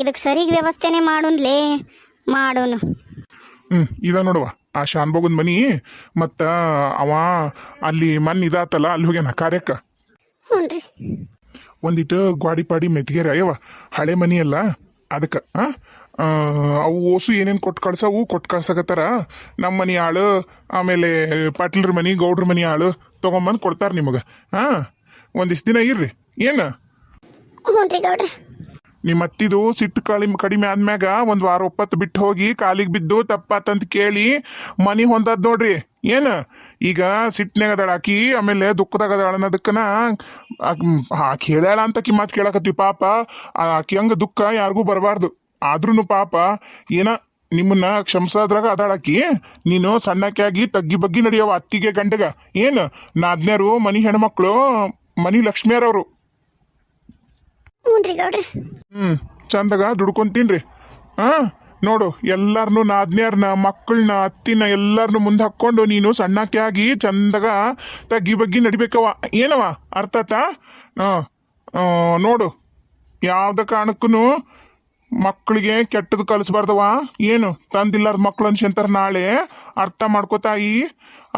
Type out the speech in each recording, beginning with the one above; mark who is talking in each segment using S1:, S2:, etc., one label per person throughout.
S1: ಇದಕ್ಕೆ ಸರಿಗೆ ವ್ಯವಸ್ಥೆನೇ ಮಾಡುನ್ಲೇ? ಮಾಡೋನು.
S2: ಹ್ಞೂ ಇದ ನೋಡುವ. ಆ ಶಾನ್ಬೋಗನ್ ಮನಿ ಮತ್ತು ಅವ ಅಲ್ಲಿ ಮನ್ ಇದಾತಲ್ಲ ಅಲ್ಲಿ ಹೋಗ್ಯಾನ ಕಾರ್ಯಕ್ಕೆ.
S1: ಹ್ಞೂ ರೀ
S2: ಒಂದಿಟ್ಟು ಗ್ವಾಡಿ ಪಾಡಿ ಮೆತ್ಗೆರ ಅಯ್ಯವ ಹಳೆ ಮನಿ ಅಲ್ಲ ಅದಕ್ಕೆ ಅವು ಓಸು ಏನೇನು ಕೊಟ್ಟು ಕಳ್ಸವು ಕೊಟ್ಟು ಕಳ್ಸಕತ್ತಾರ. ನಮ್ಮ ಮನಿ ಆಳು ಆಮೇಲೆ ಪಾಟೀಲ್ರ ಮನಿ ಗೌಡ್ರ ಮನಿ ಆಳು ತೊಗೊಂಬಂದು ಕೊಡ್ತಾರೆ ನಿಮಗೆ ಹಾಂ ಒಂದಿಷ್ಟು ದಿನ ಇರ್ರಿ. ಏನು?
S1: ಹ್ಞೂ ರೀ ಗೌಡ್ರ.
S2: ನಿಮ್ಮ ಅತ್ತಿದು ಸಿಟ್ಟು ಕಳಿ ಕಡಿಮೆ ಆದ್ಮ್ಯಾಗ ಒಂದು ವಾರ ಒಪ್ಪತ್ತು ಬಿಟ್ಟು ಹೋಗಿ ಕಾಲಿಗೆ ಬಿದ್ದು ತಪ್ಪಾತಂತ ಕೇಳಿ ಮನಿ ಹೊಂದದ್ ನೋಡ್ರಿ. ಏನು? ಈಗ ಸಿಟ್ಟಿನಾಗ ಅದಾಳ ಆಕಿ, ಆಮೇಲೆ ದುಃಖದಾಗ ಅದಾಳ ಅನ್ನೋದಕ್ಕನ ಆಕಿ ಅಂತ ಕಿ ಮಾತು ಕೇಳಕತ್ತೀವಿ ಪಾಪ. ಆಕಿ ಹಂಗೆ ದುಃಖ ಯಾರಿಗೂ ಬರಬಾರ್ದು. ಆದ್ರೂ ಪಾಪ ಏನ ನಿಮ್ಮನ್ನ ಕ್ಷಮಿಸೋದ್ರಾಗ ಅದಾಳಾಕಿ ನೀನು ಸಣ್ಣಕ್ಕಾಗಿ ತಗ್ಗಿ ಬಗ್ಗಿ ನಡೆಯವ ಅತ್ತಿಗೆ ಗಂಡಗ. ಏನು? ನಾದ್ನ್ಯಾರು ಮನಿ ಹೆಣ್ಮಕ್ಳು, ಮನಿ ಲಕ್ಷ್ಮಿಯರವರು.
S1: ಹ್ಞೂ ಗೌಡ್ರಿ.
S2: ಹ್ಮ್, ಚಂದಗ ಚಂದಾಗ ದುಡ್ಕೊಂತೀನ್ರಿ. ಹಾ ನೋಡು, ಎಲ್ಲಾರನು ನಾದ್ನ್ಯಾರನ್ನ ಮಕ್ಕಳನ್ನ ಅತ್ತಿನ ಎಲ್ಲಾರನು ಮುಂದೆ ಹಾಕ್ಕೊಂಡು ನೀನು ಸಣ್ಣಕ್ಕೆ ಆಗಿ ಚಂದಾಗ ತಗ್ಗಿ ಬಗ್ಗಿ ನಡಿಬೇಕವ ಏನವ ಅರ್ಥಾತ ನೋಡು, ಯಾವ್ದ ಕಾರಣಕ್ಕೂ ಮಕ್ಕಳಿಗೆ ಕೆಟ್ಟದ್ದು ಕಲಿಸ್ಬಾರ್ದವ ಏನು ತಂದಿಲ್ಲಾರ ಮಕ್ಳು ಅನ್ಸಂತಾರ ನಾಳೆ? ಅರ್ಥ ಮಾಡ್ಕೋತಾಯಿ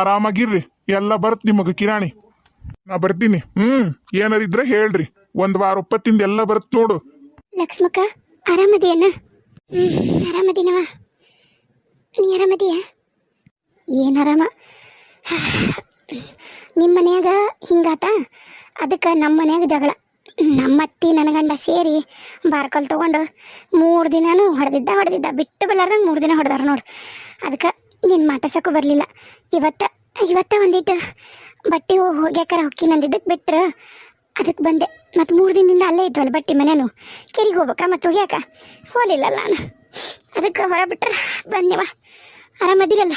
S2: ಆರಾಮಾಗಿರ್ರಿ. ಎಲ್ಲ ಬರುತ್ತೆ ನಿಮಗೆ ಕಿರಾಣಿ. ನಾ ಬರ್ತೀನಿ. ಹ್ಮ್ ಏನಾರಿದ್ರೆ ಹೇಳ್ರಿ. ಒಂದ್ ವಾರ ಒಪ್ಪತ್ತಿಂದ ಎಲ್ಲ ಬರುತ್ತೆ ನೋಡು.
S1: ಲಕ್ಷ್ಮಕ್ಕ ಆರಾಮದಿಯನ್ನ ಹ್ಞೂ ಆರಾಮದಿನವ. ನೀ ಆರಾಮದಿಯ? ಏನ್ ಆರಾಮ? ನಿಮ್ಮ ಮನ್ಯಾಗ ಹಿಂಗಾತ? ಅದಕ್ಕೆ ನಮ್ಮ ಮನ್ಯಾಗ ಜಗಳ. ನಮ್ಮ ನನಗಂಡ ಸೇರಿ ಬಾರ್ಕಲ್ ತೊಗೊಂಡು ಮೂರು ದಿನಾನು ಹೊಡೆದಿದ್ದ ಹೊಡೆದಿದ್ದ. ಬಿಟ್ಟು ಬಲ್ಲಾರ್ದಂಗ ಮೂರು ದಿನ ಹೊಡೆದಾರ ನೋಡು. ಅದಕ್ಕೆ ನೀನು ಮಾತಾಡ್ಸಕ್ಕೂ ಬರಲಿಲ್ಲ. ಇವತ್ತ ಇವತ್ತ ಒಂದಿಟ್ಟು ಬಟ್ಟೆ ಹೋಗ್ಯಾಕಾರ ಹೊಕ್ಕಿ ನಂದಿದ್ದಕ್ಕೆ ಬಿಟ್ರ ಅದಕ್ಕೆ ಬಂದೆ. ಮತ್ತು ಮೂರು ದಿನದಿಂದ ಅಲ್ಲೇ ಇದ್ವಲ್ಲ ಬಟ್ಟೆ ಮನೇನು. ಕೆರಿಗೆ ಹೋಗ್ಬೇಕಾ ಮತ್ತು ಹೋಗ್ಯಾಕ? ಹೋಲಿಲ್ಲಲ್ಲ ನಾನು. ಅದಕ್ಕೆ ಹೊರ ಬಿಟ್ರೆ ಬಂದೆವ ಆರಾಮದಿರಲ್ಲ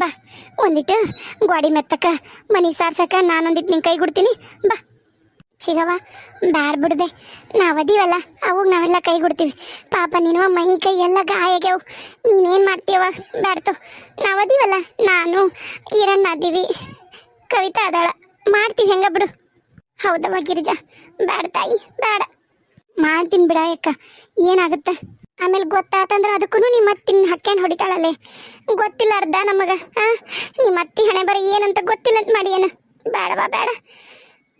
S1: ಬಾ ಒಂದಿಟ್ಟು ಗೋಡಿ ಮೆತ್ತಕ, ಮನೆ ಸಾರ್ಸಕ ನಾನೊಂದಿಟ್ಟು ನಿನ್ನ ಕೈ ಕೊಡ್ತೀನಿ ಬಾ. ಚಿಗವ ಬ್ಯಾಡ್ ಬಿಡ್ಬೆ. ನಾವದೀವಲ್ಲ ಅವಾಗ ನಾವೆಲ್ಲ ಕೈ ಕೊಡ್ತೀವಿ ಪಾಪ ನೀನು ಮೈ ಕೈ ಎಲ್ಲ ಗಾಯ ಆಗ್ಯಾವು ನೀನೇನು ಮಾಡ್ತೀವ ಬ್ಯಾಡ್ತು. ನಾವದೀವಲ್ಲ ನಾನು ಈರಣ್ಣ ಅದೀವಿ. ಕವಿತಾ ಅದಾಳ. ಮಾಡ್ತೀವಿ ಹೆಂಗ ಬಿಡು. ಹೌದವ್ವ ಗಿರಿಜಾ. ಬೇಡ ತಾಯಿ ಬೇಡ ಮಾಡ್ತೀನಿ ಬಿಡ ಅಕ್ಕ. ಏನಾಗುತ್ತ? ಆಮೇಲೆ ಗೊತ್ತಾತಂದ್ರೆ ಅದಕ್ಕೂ ನಿಮ್ಮ ಅತ್ತಿನ ಹಕ್ಕೇನು ಹೊಡಿತಾಳಲ್ಲೇ. ಗೊತ್ತಿಲ್ಲ ಅರ್ಧ ನಮಗ ಹ ನಿಮ್ಮ ಅತ್ತಿ ಹಣೆ ಬರ ಏನಂತ ಗೊತ್ತಿಲ್ಲ ಅಂತ ಮಾಡಿ ಏನ? ಬೇಡವಾ ಬೇಡ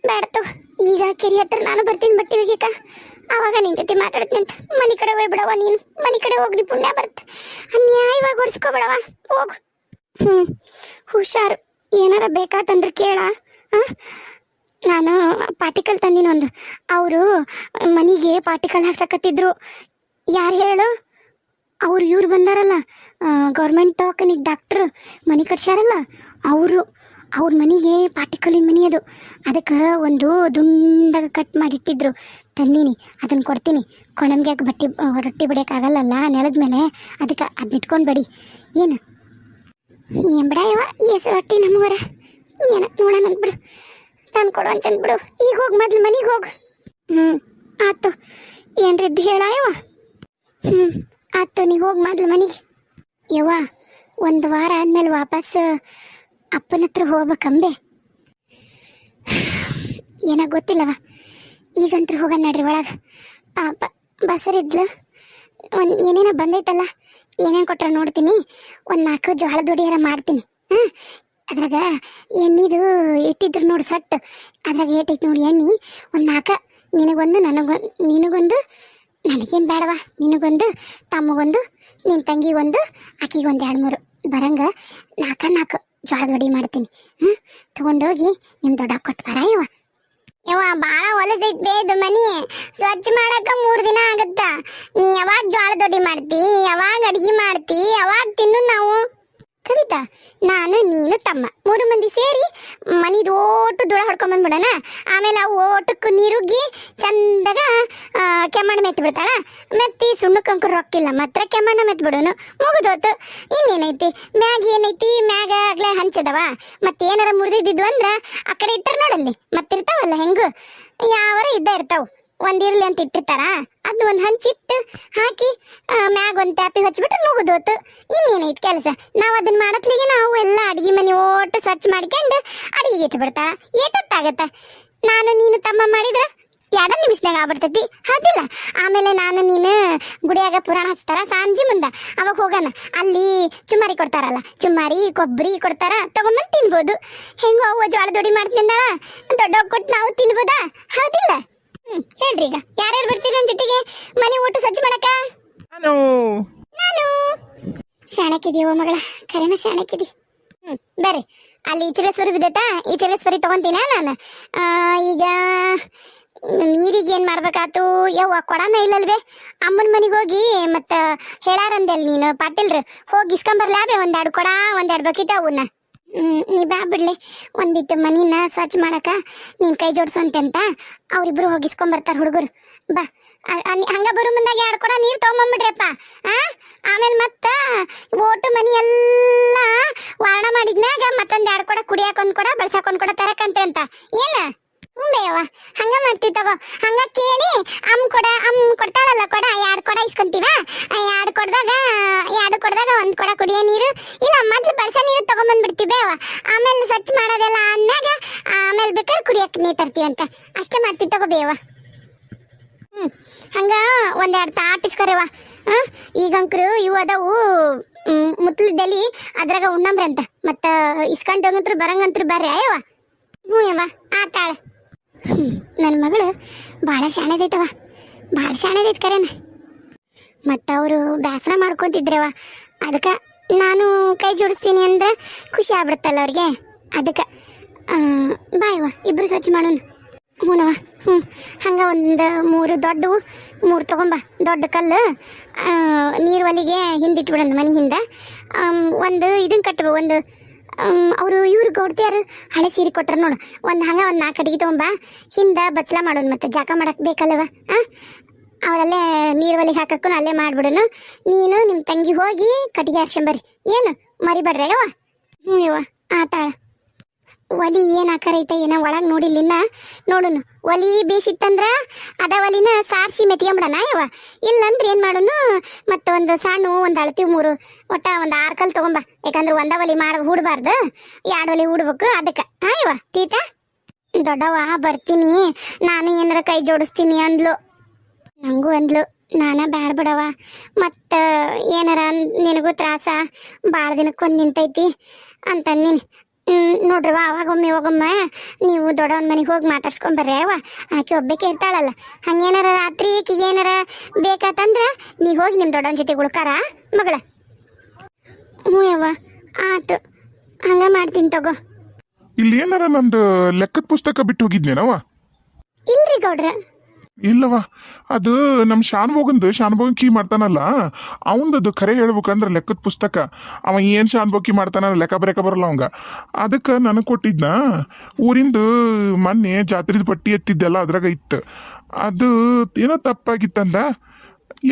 S1: ಬೇಡತು ಈಗ ಕೆರಿ ಹತ್ರ ನಾನು ಬರ್ತೀನಿ ಬಟ್ಟಿ ಒಗ್ಯಕ ಆವಾಗ ನಿನ್ ಜೊತೆ ಮಾತಾಡ್ತೀನಿ ಅಂತ. ಮನೆ ಕಡೆ ಬಿಡವ ನೀನು. ಮನೆ ಕಡೆ ಹೋಗ್ರಿ ಪುಣ್ಯ ಬರುತ್ತೆ ಅನ್ಯಾಯವಾಗಿ ಓಡಿಸ್ಕೊಬಿಡವ ಹೋಗು. ಹ್ಞೂ ಹುಷಾರು. ಏನಾರ ಬೇಕಾತಂದ್ರೆ ಕೇಳ ನಾನು ಪಾಟಿಕಲ್ ತಂದಿನ ಒಂದು. ಅವರು ಮನೆಗೆ ಪಾಟಿಕಲ್ ಹಾಕ್ಸಕತ್ತಿದ್ರು. ಯಾರು ಹೇಳು? ಅವ್ರು ಇವ್ರು ಬಂದಾರಲ್ಲ ಗೌರ್ಮೆಂಟ್ ದವಾಖಾನಿಗೆ ಡಾಕ್ಟ್ರು ಮನೆ ಕಟ್ಸ್ಯಾರಲ್ಲ, ಅವರು. ಅವ್ರ ಮನೆಗೆ ಪಾಟಿಕಲ್ಲಿನ ಮನೆ ಅದು. ಅದಕ್ಕೆ ಒಂದು ದುಂಡಾಗ ಕಟ್ ಮಾಡಿಟ್ಟಿದ್ರು. ತಂದೀನಿ ಅದನ್ನು ಕೊಡ್ತೀನಿ. ಕೊಣಮ್ಗೆ ಬಟ್ಟೆ ರೊಟ್ಟಿ ಬಡಿಯೋಕ್ಕಾಗಲ್ಲಲ್ಲ ನೆಲದ ಮೇಲೆ. ಅದಕ್ಕೆ ಅದನ್ನ ಇಟ್ಕೊಂಡು ಬಡಿ. ಏನು? ಏನ್ ಬಿಡ ಇವ? ಹೆಸರು ಹೊಟ್ಟಿ ನಮಗರ ಏನ ನೋಡೋಣ ಬಿಡು. ತಂದು ಕೊಡು ಅಂತಂದ್ ಬಿಡು ಈಗ ಹೋಗಿ, ಮೊದ್ಲು ಮನೆಗೆ ಹೋಗು. ಹ್ಞೂ ಆತು. ಏನ್ರಿದ್ದು ಹೇಳ ಯವ್ವ ಹ್ಞೂ ಆತು, ನೀ ಹೋಗಿ ಮೊದ್ಲು ಮನೆಗೆ. ಯವ್ವ, ಒಂದು ವಾರ ಆದಮೇಲೆ ವಾಪಸ್ ಅಪ್ಪನ ಹತ್ರ ಹೋಗ್ಬೇಕಂಬೆ ಏನೋ ಗೊತ್ತಿಲ್ಲವ. ಈಗಂತ್ರ ಹೋಗೋಣ ನಡ್ರಿ ಒಳಗೆ. ಪಾಪ ಬಸರಿದ್ಲು ಒಂದು ಏನೇನೋ ಬಂದೈತಲ್ಲ. ಏನೇನು ಕೊಟ್ರ ನೋಡ್ತೀನಿ? ಒಂದು ನಾಲ್ಕು ಜೋಳದ ಹೊಡಿಯಾರ ಮಾಡ್ತೀನಿ. ಹಾಂ ಅದ್ರಾಗ ಎಣ್ಣಿದು ಇಟ್ಟಿದ್ರು ನೋಡಿ ಸಟ್. ಅದ್ರಾಗ ಏಟೈತಿ ನೋಡಿ ಎಣ್ಣೆ. ಒಂದು ನಾಲ್ಕ. ನಿನಗೊಂದು, ನನಗೊಂದು, ನಿನಗೊಂದು, ನನಗೇನು ಬೇಡವಾ ನಿನಗೊಂದು, ತಮ್ಮಗೊಂದು ನಿನ್ನ ತಂಗಿಗೊಂದು, ಆಕಿಗೊಂದು ಎರಡು ಮೂರು. ಬರಂಗ ನಾಲ್ಕ ನಾಲ್ಕು ಜೋಳದ ಹೊಡಿ ಮಾಡ್ತೀನಿ. ಹ್ಞೂ ತೊಗೊಂಡೋಗಿ ನಿಮ್ಮ ದೊಡ್ಡ ಕೊಟ್ಟು ಬರ ಇವ ಯವ್ವ, ಬಾಳ ಹೊಲಸೈತ್ ಬೇದು ಮನಿ. ಸ್ವಚ್ಛ ಮಾಡಕ ಮೂರ್ ದಿನ ಆಗತ್ತ. ನೀ ಯಾವಾಗ ಜೋಳ ದೊಡ್ಡಿ ಮಾಡ್ತಿ, ಯಾವಾಗ ಅಡ್ಗಿ ಮಾಡ್ತಿ, ಯಾವಾಗ ತಿನ್ನು ನಾವು? ಕವಿತಾ, ನಾನು, ನೀನು, ತಮ್ಮ ಮೂರು ಮಂದಿ ಸೇರಿ ಮನಿದು ಓಟು ದುಳ ಹೊಡ್ಕೊಂಡ್ ಬಂದ್ಬಿಡೋಣ. ಆಮೇಲೆ ಆ ಓಟಕ್ಕೆ ನೀರುಗ್ಗಿ ಚಂದಾಗ ಕೆಮ್ಮಣ್ಣು ಮೆತ್ತಿ ಬಿಡ್ತಾಳ. ಮೆತ್ತಿ ಸುಣ್ಣಕ್ಕಂಕರು ರೊಕ್ಕಿಲ್ಲ, ಮಾತ್ರ ಕೆಮ್ಮಣ್ಣ ಮೆತ್ ಬಿಡೋನು. ಮುಗಿದೋತು. ಇನ್ನೇನೈತಿ? ಮ್ಯಾಗ ಏನೈತಿ? ಹಂಚದವ? ಮತ್ತೇನಾರ ಮುರಿದಿದ್ದು ಅಂದ್ರ ಆ ಕಡೆ ಇಟ್ಟರ್ ನೋಡಲ್ಲಿ, ಮತ್ತಿರ್ತಾವಲ್ಲ ಹೆಂಗು? ಯಾವರ ಇದ್ದ ಇರ್ತಾವ ಇರ್ಲಿ ಅಂತ ಇಟ್ಟಿರ್ತಾರ. ಅದು ಒಂದು ಹಂಚಿಟ್ಟು ಹಾಕಿ ಮ್ಯಾಗ ಒಂದು ಟ್ಯಾಪಿ ಹಚ್ಬಿಟ್ರೆ ಮುಗಿದೋತು ಇಟ್ ಕೆಲಸ? ನಾವು ಅದನ್ನ ಮಾಡತ್ಲಿಗೆ ನಾವು ಎಲ್ಲ ಅಡಿಗೆ ಮನೆ ಒಟ್ಟು ಸ್ವಚ್ಛ ಮಾಡ್ಕೊಂಡು ಅಡಿಗೆ ಇಟ್ಬಿಡ್ತಾಳ. ಏಟತ್ತಾಗತ್ತ? ನಾನು ನೀನು ತಮ್ಮ ಮಾಡಿದ್ರ ಎರಡ ನಿಮಿಷದಾಗ ಆಗ್ಬಿಡ್ತೈತಿ. ಹೌದಿಲ್ಲ? ಆಮೇಲೆ ನಾನು ನೀನು ಗುಡಿಯಾಗ ಪುರಾಣ ಹಚ್ತಾರ ಸಾಂಜಿ ಮುಂದ. ಅವಾಗ ಹೋಗೋಣ. ಅಲ್ಲಿ ಚುಮ್ಮಾರಿ ಕೊಡ್ತಾರಲ್ಲ. ಚುಮ್ಮಾರಿ ಕೊಬ್ಬರಿ ಕೊಡ್ತಾರ. ತಗೊಂಬಂದು ತಿನ್ಬೋದು. ಹೆಂಗೋ ಅವ್ವ ಜೋಳ ದೊಡಿ ಮಾಡ್ತಿಂದ ದೊಡ್ಡ ಕೊಟ್ಟು ನಾವು ತಿನ್ಬೋದಾ? ಹೌದಿಲ್ಲ? ಹ್ಮ್ ಹೇಳ್ರಿ ಈಗ. ಯಾರ್ಯಾರು ಬರ್ತೀರಿ ನನ್ನ ಜೊತೆಗೆ? ಮನೆ ಊಟ ಸ್ವಚ್ಛ ಮಾಡಕ
S2: ನಾನು.
S1: ನಾನು. ಶಾಣಕ್ಕಿದೀವ ಮಗಳ. ಕರೆನ ಶಾಣಕ್ಕಿದಿ. ಹ್ಮ್ ಬರ್ರಿ. ಅಲ್ಲಿ ಈಚರೇಶ್ವರಿ ಬಿದ್ದೈತಾ ಈಚರೇಶ್ವರಿ ತಗೊಂತೀನ ನಾನು? ಈಗ ನೀರಿಗೆ ಏನ್ ಮಾಡ್ಬೇಕಾತು? ಯವ್ವ, ಕೊಡನ ಇಲ್ಲಲ್ವೇ? ಅಮ್ಮನ ಮನೆಗೆ ಹೋಗಿ ಮತ್ತ ಹೇಳಾರಂದೆಲ್ ನೀನು, ಪಾಟೀಲ್ರು. ಹೋಗಿ ಇಸ್ಕೊಂಬರ್ಲಾ ಬೇ, ಒಂದೆರಡು ಕೊಡ, ಒಂದೆರಡು ಬಕೆಟ್ ಅವನ್ನ. ನೀ ಬಾ ಬಿಡ್ಲಿ. ಒಂದಿಟ್ಟು ಮನಿನ ಸ್ವಚ್ಛ ಮಾಡಕ ನೀನ್ ಕೈ ಜೋಡ್ಸಂತೆ ಅಂತ ಅವ್ರಿಬ್ರು ಹೋಗಿಸ್ಕೊಂಬರ್ತಾರ ಹುಡುಗರು. ಬಾ ಹಂಗ ಬರೋ ಮುಂದಾಗ ಎರಡು ಕೊಡ ನೀರು ತೊಗೊಂಬಂಬಿಡ್ರಪ್ಪ ಆ, ಆಮೇಲೆ ಮತ್ತ ಓಟು ಮನಿ ಎಲ್ಲ ವಾರಣ ಮಾಡಿದ್ಮ್ಯಾಗ ಮತ್ತೊಂದ್ ಎರಡು ಕೊಡ ಕುಡಿಯಾಕ ಒಂದು ಕೊಡ, ಬಳ್ಸಾಕ ಒಂದ್ ಕೊಡ ತರಕಂತೆ ಅಂತ. ಏನ? ಹ್ಞೂಬೇಯವ್ವ ಹಂಗ ಮಾಡ್ತೀವಿ ತಗೋ. ಹಂಗ ಕೇಳಿ ಅಮ್ಮ ಕೊಡ ಅಮ್ಮ ಕೊಡ್ತಾರಲ್ಲ ಕೊಡ ಎರಡು ಕೊಡ ಇಸ್ಕೊಂತೀವ? ಎರಡು ಕೊಡ್ದಾಗ ಎರಡು ಕೊಡ್ದಾಗ ಒಂದ್ ಕೊಡ ಕುಡಿಯೋ ನೀರು. ಇಲ್ಲ, ಮೊದ್ಲು ಬಳಸ ನೀರು ತಗೊಂಬಂದ್ಬಿಡ್ತೀವಿ ಬೇವ ಆಮೇಲೆ ಸ್ವಚ್ಛ ಮಾಡೋದೆಲ್ಲ ಅಂದಾಗ ಆಮೇಲೆ ಬೇಕಾದ್ರೆ ಕುಡಿಯಕ್ಕೆ ನೀರು ತರ್ತೀವಂತ ಅಷ್ಟೇ ಮಾಡ್ತೀವಿ ತಗೋ ಬೇವ ಹ್ಮ್, ಹಂಗ ಒಂದೆರಡು ತಾಟ್ ಇಸ್ಕರವ ಈಗಂಕ್ರು ಇವು ಅದಾವು ಮುತ್ಲದಲ್ಲಿ ಅದ್ರಾಗ ಉಣ್ಣಂಬ್ರಂತ ಮತ್ತ ಇಸ್ಕೊಂಡಂಗಂತ್ರು ಬರಂಗಂತ್ರು ಬರ್ರಿ ಅಯ್ಯವ ಹ್ಞೂ ಆ ಆತಾಳ. ನನ್ನ ಮಗಳು ಭಾಳ ಶಾಣೆದೈತವ ಭಾಳ ಶಾಣೆದೈತ್ ಕರೇನ. ಮತ್ತು ಅವರು ಬೇಸರ ಮಾಡ್ಕೊತಿದ್ರವ ಅದಕ್ಕೆ ನಾನು ಕೈ ಜೋಡಿಸ್ತೀನಿ ಅಂದ್ರೆ ಖುಷಿ ಆಗ್ಬಿಡುತ್ತಲ್ಲ ಅವ್ರಿಗೆ. ಅದಕ್ಕೆ ಬಾಯವ್ವ, ಇಬ್ರು ಸ್ವಚ್ಛ ಮಾಡೋಣ. ಹ್ಞೂನವ ಹ್ಞೂ ಹಂಗೆ ಒಂದು ಮೂರು ದೊಡ್ಡವು ಮೂರು ತೊಗೊಂಬ. ದೊಡ್ಡ ಕಲ್ಲು ನೀರು ಒಲಿಗೆ ಹಿಂದಿಟ್ಬಿಡೋಣ ಮನೆ ಹಿಂದೆ. ಒಂದು ಇದನ್ನು ಕಟ್ಟಬ ಒಂದು ಅವರು ಇವ್ರು ಗೌಡ್ತಿಯಾರು ಹಳೆ ಸೀರೆ ಕೊಟ್ರ ನೋಡು. ಒಂದು ಹಂಗೆ ಒಂದು ನಾಲ್ಕು ಅಡಿಗೆ ತೊಗೊಂಬ ಹಿಂದೆ ಬಚ್ಚಲ ಮಾಡೋಣ ಮತ್ತೆ ಜಾಕ ಮಾಡಕ್ಕೆ ಬೇಕಲ್ವ? ಹಾಂ ಅವರಲ್ಲೇ ನೀರು ಒಲಿಗೆ ಹಾಕಕ್ಕೂ ಅಲ್ಲೇ ಮಾಡ್ಬಿಡೋನು. ನೀನು ನಿಮ್ಮ ತಂಗಿ ಹೋಗಿ ಕಟ್ಟಿಗೆ ಹರ್ಷಂಬರಿ ಏನು? ಮರಿಬೇಡ್ರಿ ಯವ್ವ. ಹ್ಞೂ ಯವ್ವ. ಆತಾಳ ಒಲಿ ಏನ್ ಆಕಾರ ಐತೆ, ಏನೋ ಒಳಗೆ ನೋಡಿಲ್ಲಿನ ನೋಡುನು. ಒಲಿ ಬೇಸಿತ್ತಂದ್ರ ಅದ ಒಲಿನ ಸಾರಿಸಿ ಮೆತ್ಕೊಂಬಿಡಣ ಯಾವ ಇಲ್ಲಂದ್ರೆ ಏನು ಮಾಡೋನು ಮತ್ತೊಂದು ಸಣ್ಣ, ಒಂದು ಅಳತಿ ಮೂರು, ಒಟ್ಟ ಒಂದು ಆರು ಕಲ್ ತಗೊಂಬ. ಯಾಕಂದ್ರೆ ಒಂದ ಒಲಿ ಮಾಡ ಹೂಡಬಾರ್ದು ಎರಡು ಒಲಿ ಹೂಡ್ಬೇಕು ಅದಕ್ಕೆ. ಹಾ ತೀತ? ದೊಡ್ಡವ ಬರ್ತೀನಿ. ನಾನು ಏನಾರ ಕೈ ಜೋಡಿಸ್ತೀನಿ ಅಂದ್ಲು. ನಂಗೂ ಅಂದ್ಲು, ನಾನ ಬ್ಯಾಡ ಬಿಡವ ಮತ್ತು ಏನಾರ ನಿನಗೂ ತ್ರಾಸ ಭಾಳ ದಿನಕ್ಕೊಂದು ನಿಂತೈತಿ ಅಂತ ನೀನು ನೋಡ್ರವ ಅವಾಗೊಮ್ಮೆ ಇವಾಗೊಮ್ಮೆ. ನೀವು ದೊಡ್ಡವನ ಮನೆಗೆ ಹೋಗಿ ಮಾತಾಡ್ಸ್ಕೊಂಬರ್ರಿ ಅವ ಆಕೆ ಒಬ್ಬಕ್ಕೆ ಇರ್ತಾಳಲ್ಲ. ಹಂಗೇನಾರ ರಾತ್ರಿ ಈಕಿಗೆ ಏನಾರ ಬೇಕಾತಂದ್ರೆ ನೀ ಹೋಗಿ ನಿಮ್ಮ ದೊಡ್ಡವನ ಜೊತೆ ಉಳ್ಕಾರ ಮಗಳ. ಹ್ಞೂ ಯವ್ವ ಆತು. ಹಂಗ ಮಾಡ್ತೀನಿ ತಗೋ.
S2: ಇಲ್ಲಿ ಏನಾರ ನಂದು ಲೆಕ್ಕದ ಪುಸ್ತಕ ಬಿಟ್ಟು ಹೋಗಿದ್ನೇನವ
S1: ಇಲ್ರಿ ಗೌಡ್ರ.
S2: ಇಲ್ಲವ ಅದು ನಮ್ಮ ಶಾನ್ಭೋಗಂದು ಶಾನ್ಭೋಗನ್ ಕೀ ಮಾಡ್ತಾನಲ್ಲ ಅವಂದದು ಖರೆ ಹೇಳ್ಬೇಕಂದ್ರೆ ಲೆಕ್ಕದ ಪುಸ್ತಕ. ಅವ ಏನು ಶಾನ್ಭೋಗಿ ಮಾಡ್ತಾನ ಲೆಕ್ಕ ಬರೆಕ ಬರಲ್ಲ ಅವಂಗ. ಅದಕ್ಕೆ ನನಗೆ ಕೊಟ್ಟಿದ್ನ ಊರಿಂದು ಮೊನ್ನೆ ಜಾತ್ರೆದ ಪಟ್ಟಿ ಎತ್ತಿದ್ದೆಲ್ಲ ಅದ್ರಾಗ ಇತ್ತು. ಅದು ಏನೋ ತಪ್ಪಾಗಿತ್ತಂದ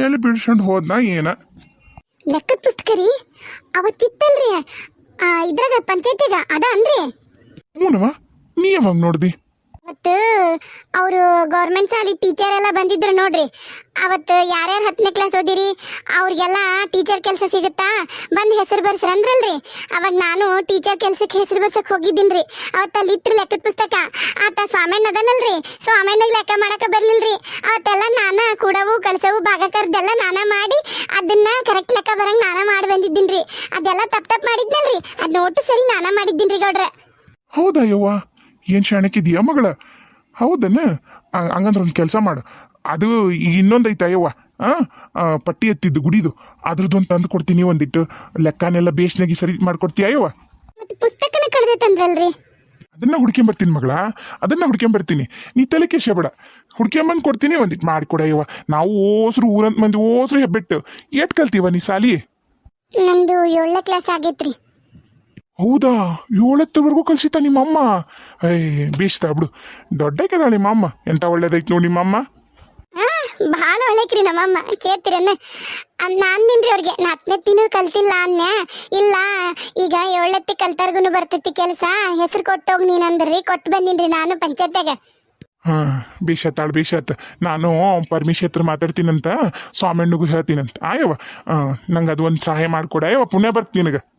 S2: ಎಲ್ಲಿ ಬಿಡ್ಸ್ಕೊಂಡು ಹೋದ್ನ ಏನ?
S1: ಲೆಕ್ಕದ ಪುಸ್ತಕ ರೀ ಅವತ್ತಿತ್ತಲ್ರಿ ಇದ್ರಾಗ ಪಂಚಾಯತಿಗ ಅದ ಅಂದ್ರಿ.
S2: ಹ್ಞೂನವ ನೀ ಯಾವಾಗ ನೋಡ್ದಿ?
S1: ಅವತ್ತು ಅವರು ಗೌರ್ಮೆಂಟ್ ಶಾಲೆ ಟೀಚರ್ ಎಲ್ಲ ಬಂದಿದ್ರು ನೋಡ್ರಿ. ಅವತ್ತು ಯಾರ್ಯಾರು ಹತ್ತನೇ ಕ್ಲಾಸ್ ಓದಿರಿ? ಅವ್ರಿಗೆಲ್ಲ ಟೀಚರ್ ಕೆಲಸ ಸಿಗುತ್ತಾ? ಬಂದು ಹೆಸರು ಬರ್ಸ್ರ ಅಂದ್ರಲ್ರಿ ಅವಾಗ ನಾನು ಟೀಚರ್ ಕೆಲ್ಸಕ್ಕೆ ಹೆಸರು ಬರ್ಸಕ್ ಹೋಗಿದ್ದೀನಿ ಅವತ್ತು ಅಲ್ಲಿ ಲೆಕ್ಕದ ಪುಸ್ತಕ. ಆತ ಸ್ವಾಮಣ್ಣ ಅದನಲ್ರಿ ಸ್ವಾಮಣ್ಣಗೆ ಲೆಕ್ಕ ಮಾಡಕ ಬರ್ಲಿಲ್ರಿ. ಅವತ್ತೆಲ್ಲ ನಾನ ಕೂಡವು ಕಳ್ಸವು ಭಾಗ ನಾನ ಮಾಡಿ ಅದನ್ನ ಕರೆಕ್ಟ್ ಲೆಕ್ಕ ಬರಂಗ್ ನಾನ ಮಾಡಿ ಬಂದಿದ್ದೀನಿ ರೀ ಅದೆಲ್ಲ ತಪ್ಪ ತಪ್ಪ ಮಾಡಿದ್ನಲ್ರಿ. ಅದ್ ನೋಟು ಸರಿ ನಾನ ರೀ ಗೌಡ್ರೆ.
S2: ಹೌದಾ ಯವ್ವ? ಏನು ಶಾಣಕ್ಕಿದೀಯ ಮಗಳ? ಹೌದನ? ಆ- ಹಂಗಂದ್ರೆ ಒಂದು ಕೆಲಸ ಮಾಡು. ಅದು ಇನ್ನೊಂದು ಐತೆ ಅಯ್ಯವ್ವ ಪಟ್ಟಿ ಎತ್ತಿದ್ದು ಗುಡಿದು. ಅದ್ರದ್ದೊಂದು ತಂದು ಕೊಡ್ತೀನಿ ಒಂದಿಟ್ಟು. ಲೆಕ್ಕನೆಲ್ಲ ಬೇಸ್ನಾಗಿ ಸರಿ ಮಾಡ್ಕೊಡ್ತೀಯ
S1: ಅಯ್ಯವ್ವ ಪುಸ್ತಕನ ಕಳ್ದೈತಂದ್ರಲ್ರಿ
S2: ಅದನ್ನ ಹುಡ್ಕೊಂಬರ್ತೀನಿ ಮಗಳ. ಅದನ್ನ ಹುಡ್ಕೊಂಬರ್ತೀನಿ ನೀ ತಲೆ ಬೇಡ. ಹುಡ್ಕೊಂಬಂದು ಕೊಡ್ತೀನಿ ಒಂದಿಟ್ಟು ಮಾಡ್ಕೊಡ ಯವ್ವ. ನಾವು ಓಸ್ರು ಊರಂತ ಮಂದಿ ಓಸ್ರು ಹೆಬ್ಬೆಟ್ಟು. ಏಟ್ ಕಲ್ತೀವ ನೀ ಸಾಲಿ?
S1: ನಮ್ದು ಏಳನೇ ಕ್ಲಾಸ್ ಆಗೈತ್ರಿ.
S2: ಹೌದಾ? ಏಳತ್ತವರೆಗೂ ಕಲಿಸಿತ ನಿಮ್ಮಮ್ಮ? ಏಯ್ ಬೀಸ್ತಾ ಬಿಡು. ದೊಡ್ಡ ಕೆದಾಳ ನಿಮ್ಮಮ್ಮ. ಎಂತ ಒಳ್ಳೇದೈತ್ ನೋಡಿ ನಿಮ್ಮಮ್ಮ.
S1: ಭಾಳ ಒಳ್ಳೆಕ್ರಿ ನಮ್ಮಮ್ಮ. ಕೇಳ್ತಿರನ್ನ ನಾನ್ ನಿನ್ರಿ ಅವ್ರಿಗೆ. ನಾ ಹತ್ತನೇ ತಿನ್ನೋದು ಕಲ್ತಿಲ್ಲ ಅನ್ಯ. ಇಲ್ಲ ಈಗ ಏಳತ್ತಿ ಕಲ್ತಾರ್ಗುನು ಬರ್ತೈತಿ ಕೆಲಸ. ಹೆಸರು ಕೊಟ್ಟೋಗಿ ನೀನು ಅಂದ್ರಿ ಕೊಟ್ಟು ಬಂದಿನ್ರಿ ನಾನು ಪಂಚಾಯತ್ಯಾಗ.
S2: ಹಾ ಬೇಷತ್ತಾಳ ಬೀಶತ್. ನಾನು ಪರಮೇಶ್ ಹತ್ರ ಮಾತಾಡ್ತೀನಂತ ಸ್ವಾಮಣ್ಣಗೂ ಹೇಳ್ತೀನಂತ. ಆಯವ್ವ. ನಂಗೆ ಅದು ಒಂದು ಸಹಾಯ ಮಾಡ್ಕೊಡ. ಅಯ್ಯವ ಪುಣ್ಯ ಬರ್ತೀನಿ ನಿನಗೆ.